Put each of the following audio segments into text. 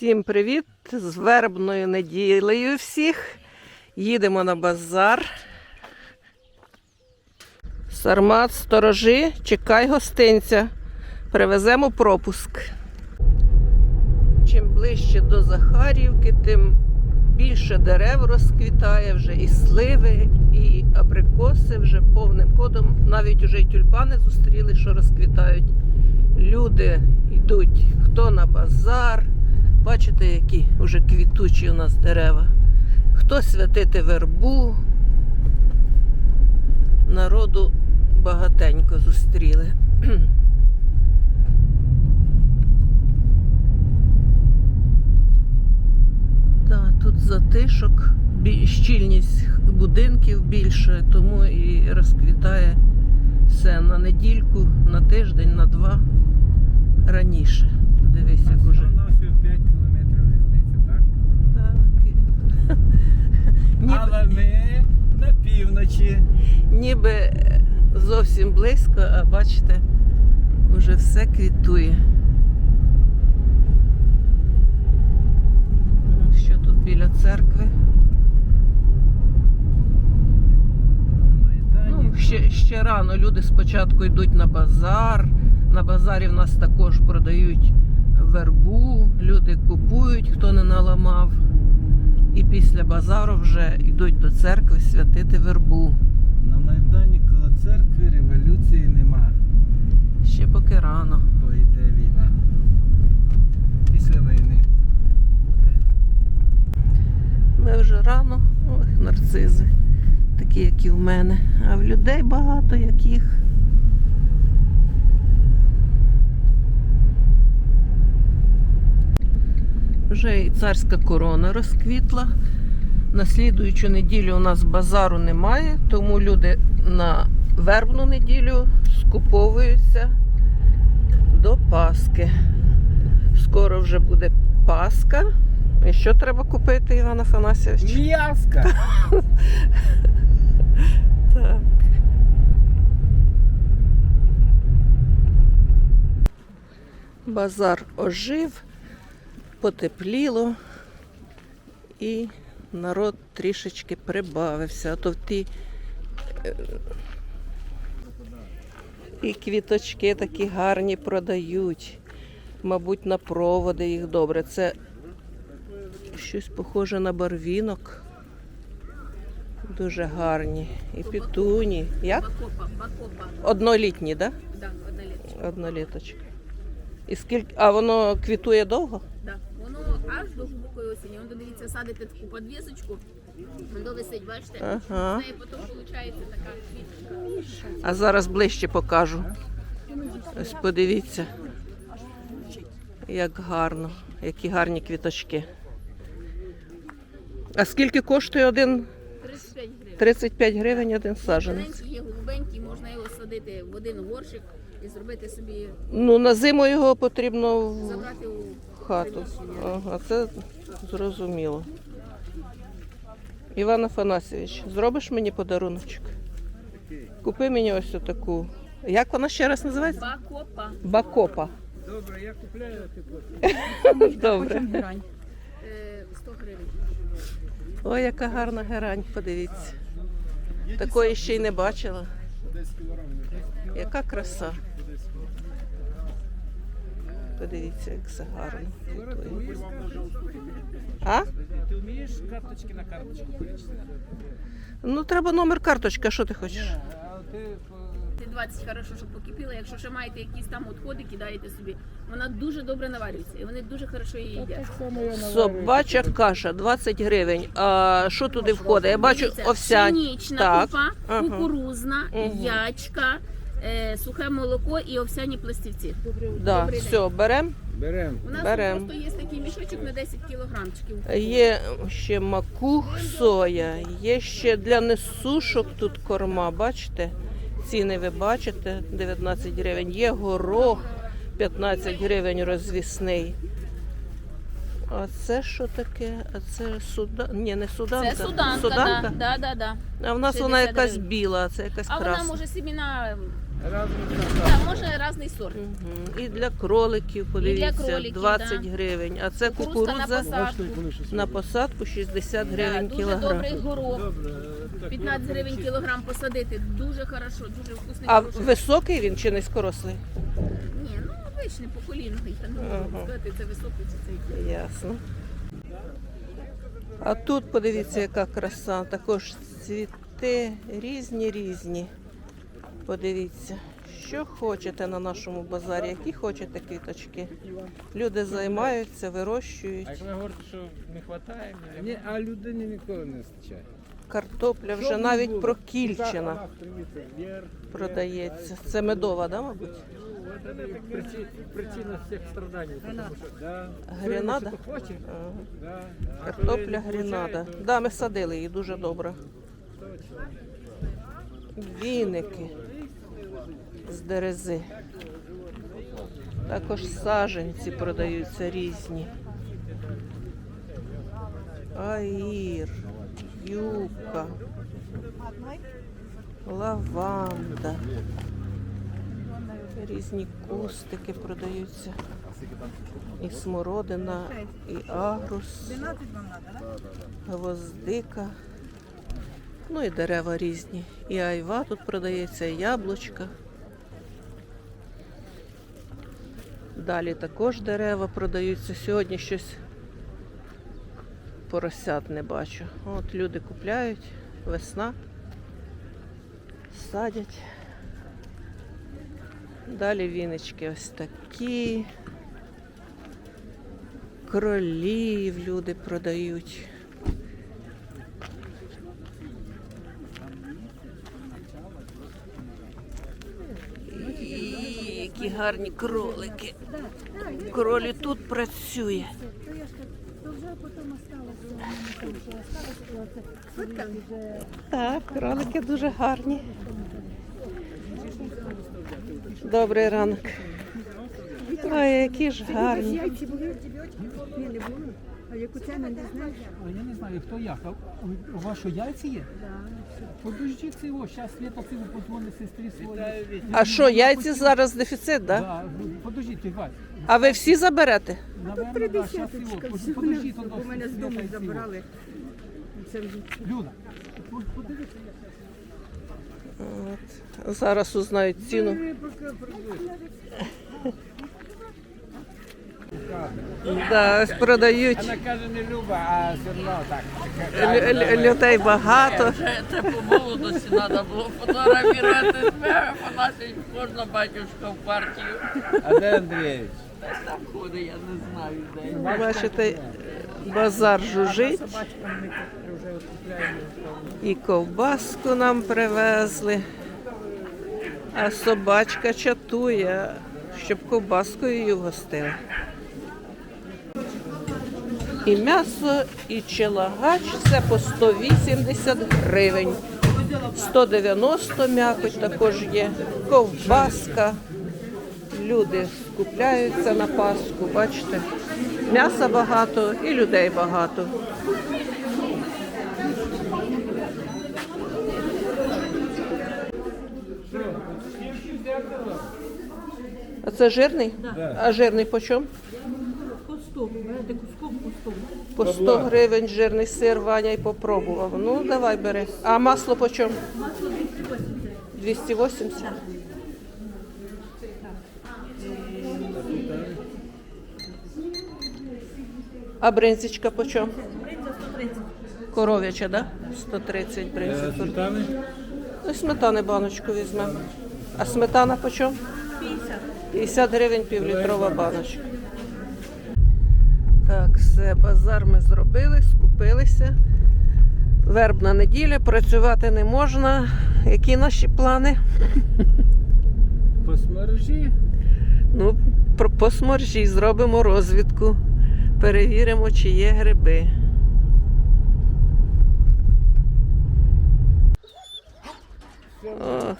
Всім привіт! З вербною неділею всіх. Їдемо на базар. Сармат, сторожи, чекай гостинця. Привеземо пропуск. Чим ближче до Захарівки, тим більше дерев розквітає вже і сливи, і абрикоси вже повним ходом. Навіть уже й тюльпани зустріли, що розквітають. Люди йдуть хто на базар. Бачите, які вже квітучі у нас дерева. Хто святити вербу. Народу багатенько зустріли. Да, тут затишок, щільність будинків більше, тому і розквітає все на недільку, на тиждень, на два раніше. Дивись, як уже. Всього 5 кілометрів різниці, так? Так. Ніби, Але ми на півночі. ніби зовсім близько, а бачите, вже все квітує. Що тут біля церкви? Ну, ще, ще рано люди спочатку йдуть на базар. На базарі в нас також продають вербу, люди купують, хто не наламав. І після базару вже йдуть до церкви святити вербу. На Майдані коло церкви революції нема, Ще поки рано. бо йде війна. Після війни. Ми вже рано, ох, нарцизи, такі, як і в мене. А в людей багато яких. Вже і царська корона розквітла. На слідуючу неділю у нас базару немає, тому люди на вербну неділю скуповуються до Паски. Скоро вже буде Пасха. І що треба купити, Іван Афанасьович? М'яска! Так. Базар ожив, потепліло і народ трішечки прибавився. А то в ті е, і квіточки такі гарні продають. Мабуть, на проводи їх добре. Це щось похоже на барвінок. Дуже гарні. І пітуні. Як? Однолітні, так? да, однолітка. Да? І скільки. А воно квітує довго? Да. Аж до глибокої осені. Воно дивіться, садите таку подвісочку, воно висить, бачите? Ага. З неї потім виходить така квіточка. А зараз ближче покажу. Ось подивіться, як гарно, які гарні квіточки. А скільки коштує один 35 гривень. 35 гривень один саджанець? Є голубенький, можна його садити в один горщик і зробити собі, Ну, на зиму його потрібно в забрати у хату. Ага, це зрозуміло. Іван Афанасьович, зробиш мені подаруночок? Купи мені ось таку. Як вона ще раз називається? бакопа. Бакопа. Добре, я купляю, платиш. Добре. Е, 100 гривень. Ой, яка гарна герань, подивіться. Такої ще й не бачила. Яка краса. Подивіться, як все гарно. квітує. А? Ти вмієш карточки на карточку перечислити? Ну, треба номер карточки, а що ти хочеш? А ти Ти 20 хорошо, щоб покипіла. Якщо ще маєте якісь там відходи, кидаєте собі. Вона дуже добре наварюється і вони дуже хорошо її їдять. Собача каша 20 гривень. А що туди входить? Я бачу Дивіться, овсянь. Пшенична Так. Ага. кукурузна, Мгм. ячка, е, сухе молоко і овсяні пластівці. Да, Добрий все, беремо. беремо. У нас Берем. просто є такий мішочок на 10 кілограмчиків. Є ще макух, соя, є ще для несушок тут корма, бачите? Ціни ви бачите, 19 гривень. Є горох 15 гривень розвісний. А це що таке? А це суда... Ні, не суданка. Це суданка, суданка? Да, да, да, да. А в нас 60 вона якась гривень. біла, а це якась А вона може Разом Так, може різний сорт. Мгм. І для кроликів, подивіться, кроликів, 20 да. гривень. А це Кукурудзка на кукурудза посадку. на посадку 60 Да, гривень дуже кілограм. добрий горох. 15 гривень кілограм посадити. Дуже хорошо, дуже вкусний А горошок. високий він чи низькорослий? Ні, ну обичний по коліну. Я не можу Ага. сказати, це високий чи цей. Ясно. А тут подивіться, яка краса. Також цвіти різні різні. Подивіться, що хочете на нашому базарі, які хочете квіточки. Люди займаються, вирощують. А як ви говорите, що не вистачає, Ні, а людині ніколи не вистачає. Картопля вже навіть прокільчена продається. Це медова, да, мабуть? Причина, причина всіх страдань. Гренада? Ага. Картопля гренада. Да, ми садили її дуже добре. Віники з дерези. Також саженці продаються різні. Аїр, юбка, лаванда. Різні кустики продаються. І смородина, і агрус, гвоздика. Ну і дерева різні. І айва тут продається, і яблучка. Далі також дерева продаються. Сьогодні щось поросят не бачу. От люди купляють, весна, садять. Далі віночки ось такі. Кролів люди продають. І які гарні кролики. Кролі тут працює. Так, кролики дуже гарні. Добрий ранок. Ой, які ж гарні. А яку ціну не знаєш? А я не знаю, хто як. А у- у вас що, яйця є? Подождіть цього, зараз Света цього подзвонить сестрі своїй. А що, яйці зараз дефіцит, так? Да? Да, ну, подождіть, Вась. А ви всі заберете? Наверно, Три да, щас десяточка. Подождіть, Бо одно мене з дому і цього. забирали. Це вже Люда, под- подивіться, От. Зараз узнають ціну. Да, ось продають. Вона каже, не люба, а все одно так. Лю- лю- Людей багато. Це, це по молодості треба було фотографувати себе, фотографувати кожна батюшка в партію. А де Андрійович? Там ходить, я не знаю де. Бачите, базар жужить. І ковбаску нам привезли. А собачка чатує, щоб ковбаскою її вгостили. І м'ясо, і челагач все по 180 гривень. 190 м'якоть також є. Ковбаска. Люди скупляються на Пасху, бачите. М'яса багато і людей багато. А це жирний? А жирний по чому? По 100, берете куском по 100. По 100 гривень жирний сир Ваня й попробував. Ну, давай бери. А масло по чому? Масло 280. 280. А бринзочка по чому? Бринза 130. Коров'яча, да? 130 бринза. Сметани? Ну, сметани баночку візьмемо. А сметана по чому? 50. 50 гривень півлітрова баночка. Все, базар ми зробили, скупилися. Вербна неділя, працювати не можна. Які наші плани? По смержі? Ну, про- по сморжі зробимо розвідку. Перевіримо, чи є гриби. Ох,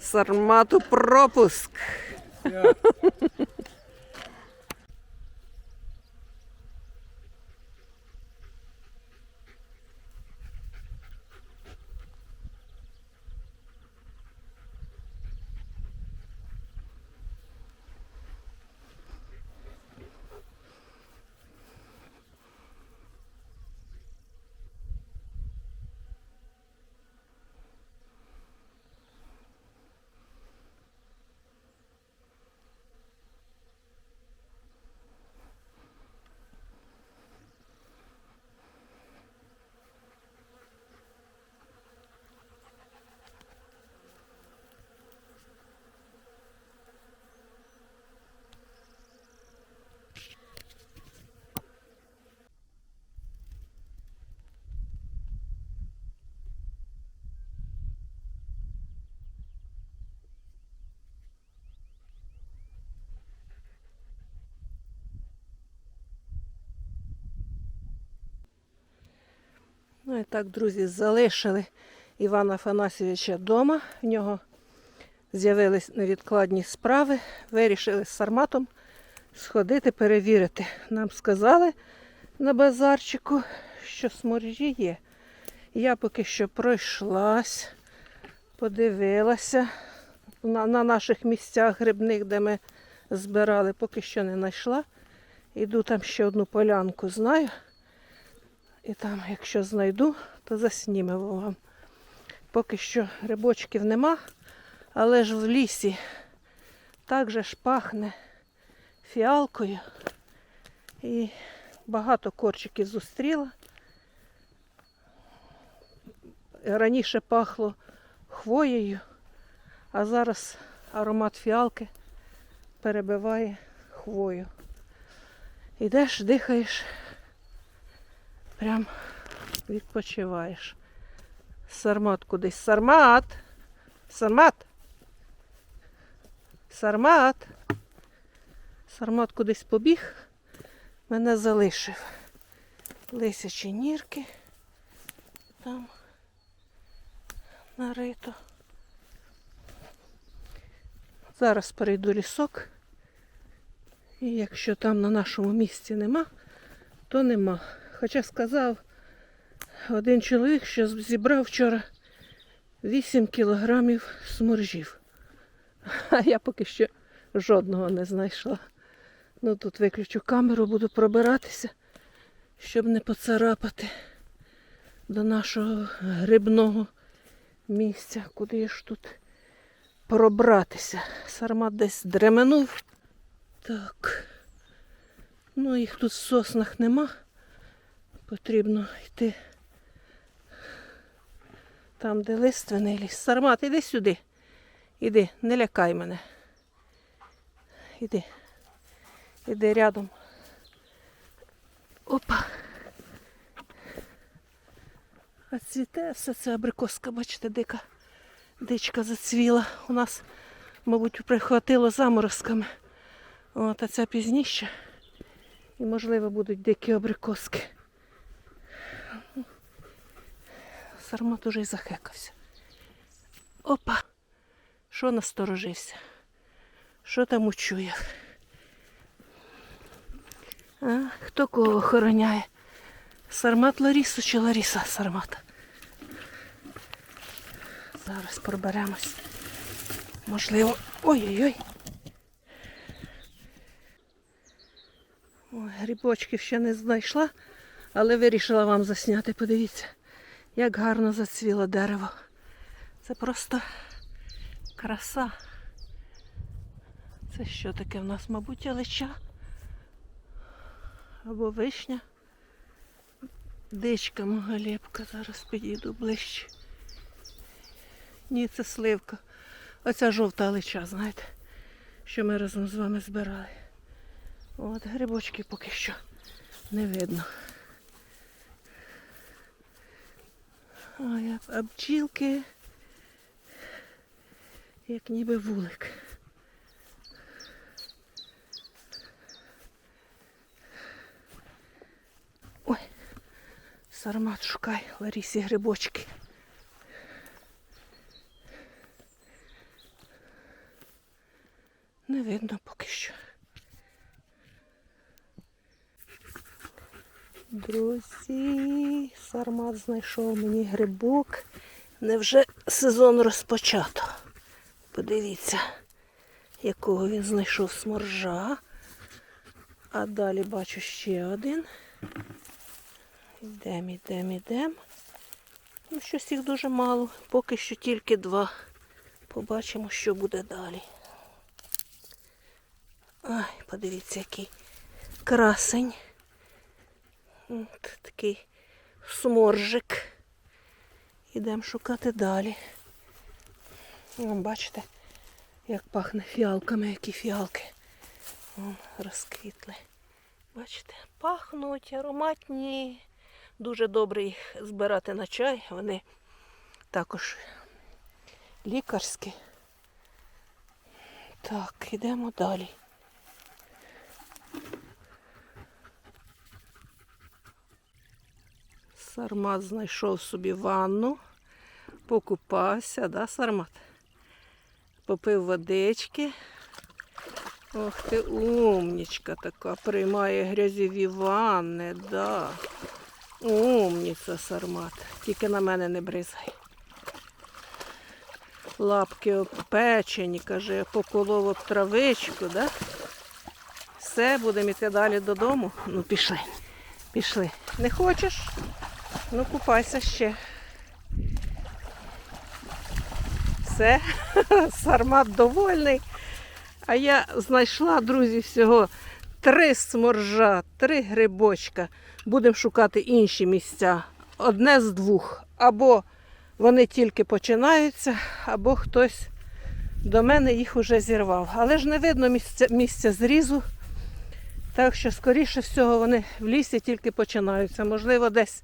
сармату пропуск. І так, друзі, залишили Івана Афанасьовича вдома. В нього з'явились невідкладні справи. Вирішили з Сарматом сходити, перевірити. Нам сказали на базарчику, що сморжі є. Я поки що пройшлась, подивилася на, на наших місцях грибних, де ми збирали, поки що не знайшла. Іду там ще одну полянку знаю. І там, якщо знайду, то заснімемо вам. Поки що грибочків нема, але ж в лісі так же ж пахне фіалкою. І багато корчиків зустріла. Раніше пахло хвоєю, а зараз аромат фіалки перебиває хвою. Ідеш, дихаєш, прям відпочиваєш. Сармат кудись. Сармат! Сармат! Сармат! Сармат кудись побіг, мене залишив. Лисячі нірки там нарито. Зараз перейду лісок. І якщо там на нашому місці нема, то нема. Хоча сказав один чоловік, що зібрав вчора 8 кілограмів сморжів. А я поки що жодного не знайшла. Ну тут виключу камеру, буду пробиратися, щоб не поцарапати до нашого грибного місця, куди ж тут пробратися. Сармат десь дременув. Так. Ну, їх тут в соснах нема. Потрібно йти там, де лиственний ліс. Сармат, іди сюди. Іди, не лякай мене. Іди. Іди рядом. Опа. А цвіте все це абрикоска, бачите, дика. Дичка зацвіла. У нас, мабуть, прихватило заморозками. От, а ця пізніше. І, можливо, будуть дикі абрикоски. Сармат уже й захекався. Опа! Що насторожився? Що там учує? А? Хто кого охороняє? Сармат Ларісу чи Ларіса Сармат? Зараз проберемось. Можливо. Ой-ой-ой. Ой, грибочків ще не знайшла, але вирішила вам засняти. Подивіться, як гарно зацвіло дерево. Це просто краса. Це що таке в нас, мабуть, ялича? Або вишня. Дичка моголєбка, зараз підійду ближче. Ні, це сливка. Оця жовта алича, знаєте, що ми разом з вами збирали. От грибочки поки що не видно. Ой, а бджілки, як ніби вулик. Ой, сармат шукай, Ларісі грибочки. Не видно поки що. Друзі, сармат знайшов мені грибок. Невже сезон розпочато? Подивіться, якого він знайшов сморжа. А далі бачу ще один. Йдем, йдем, йдем. Ну, щось їх дуже мало. Поки що тільки два. Побачимо, що буде далі. Ай, подивіться, який красень. От такий сморжик. Ідемо шукати далі. Вон, бачите, як пахне фіалками, які фіалки. Вон, розквітли. Бачите, пахнуть ароматні. Дуже добре їх збирати на чай. Вони також лікарські. Так, йдемо далі. Сармат знайшов собі ванну, покупався, да, Сармат? Попив водички. Ох ти умнічка така, приймає грязьові ванни, да. Умніця Сармат. Тільки на мене не бризгай. Лапки обпечені, каже, поколов об травичку, да? Все, будемо йти далі додому. Ну, пішли. Пішли. Не хочеш? Ну, купайся ще. Все, сармат довольний. А я знайшла, друзі, всього три сморжа, три грибочка. Будемо шукати інші місця. Одне з двох. Або вони тільки починаються, або хтось до мене їх уже зірвав. Але ж не видно місця, місця зрізу. Так що, скоріше всього, вони в лісі тільки починаються. Можливо, десь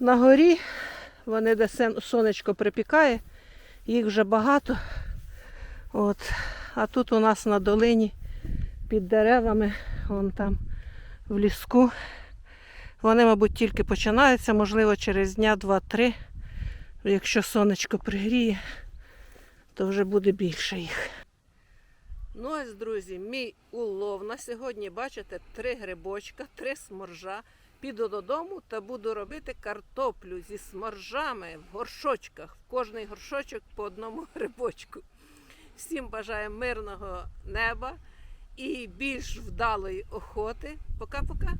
на горі, вони де сонечко припікає, їх вже багато. От. А тут у нас на долині під деревами, вон там в ліску. Вони, мабуть, тільки починаються, можливо, через дня два-три. Якщо сонечко пригріє, то вже буде більше їх. Ну ось, друзі, мій улов на сьогодні, бачите, три грибочка, три сморжа. Піду додому та буду робити картоплю зі сморжами в горшочках. В кожний горшочок по одному грибочку. Всім бажаю мирного неба і більш вдалої охоти. Пока-пока.